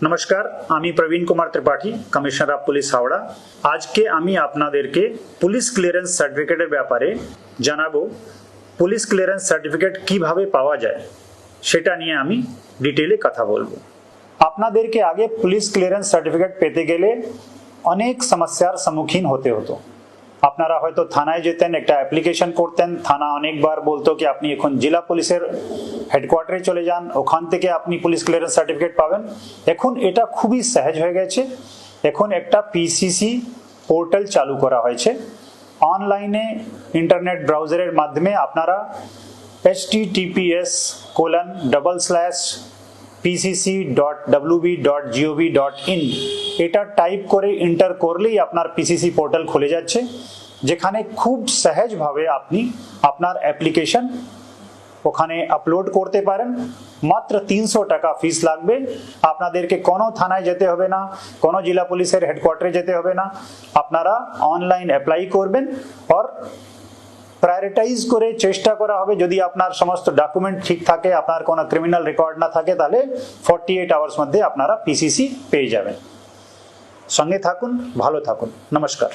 নমস্কার আমি Praveen Kumar Tripathi commissioner of police Howrah আজকে আমি আপনাদেরকে পুলিশ ক্লিয়ারেন্স সার্টিফিকেটের ব্যাপারে জানাবো পুলিশ ক্লিয়ারেন্স সার্টিফিকেট কিভাবে পাওয়া যায় সেটা নিয়ে আমি ডিটেলে কথা বলবো আপনাদেরকে আগে পুলিশ ক্লিয়ারেন্স সার্টিফিকেট পেতে গেলে অনেক সমস্যার সম্মুখীন হতে হতো আপনারা হয়তো থানায় যেতেন, একটা অ্যাপ্লিকেশন করতেন। থানা অনেকবার বলতো কি, আপনি এখন জেলা পুলিশের হেডকোয়ার্টারে চলে যান। ওখান থেকে আপনি পুলিশ ক্লিয়ারেন্স সার্টিফিকেট পাবেন। এখন এটা খুবই সহজ হয়ে গেছে। এখন একটা পিসিসি পোর্টাল চালু করা হয়েছে। অনলাইনে ইন্টারনেট ব্রাউজারের মাধ্যমে আপনারা https colon double slash PCC dot WB dot GOV dot in এটা টাইপ করে এন্টার করলেই আপনার পিসিসি পোর্টাল খুলে যাচ্ছে। যেখানে খুব সহজভাবে আপনি আপনার অ্যাপ্লিকেশন ওখানে আপলোড করতে পারেন। মাত্র তিনশো টাকা ফিস লাগবে। আপনাদেরকে কোনো থানায় যেতে হবে না, কোনো জেলা পুলিশের হেডকোয়ার্টারে যেতে হবে না। আপনারা অনলাইন অ্যাপ্লাই করবেন আর প্রায়োরিটাইজ করে চেষ্টা করা হবে। যদি আপনার সমস্ত ডকুমেন্ট ঠিক থাকে, আপনার কোনো ক্রিমিনাল রেকর্ড না থাকে, তাহলে ফর্টি এইট আওয়ার্স মধ্যে আপনারা পিসিসি পেয়ে যাবেন। সঙ্গে থাকুন, ভালো থাকুন। নমস্কার।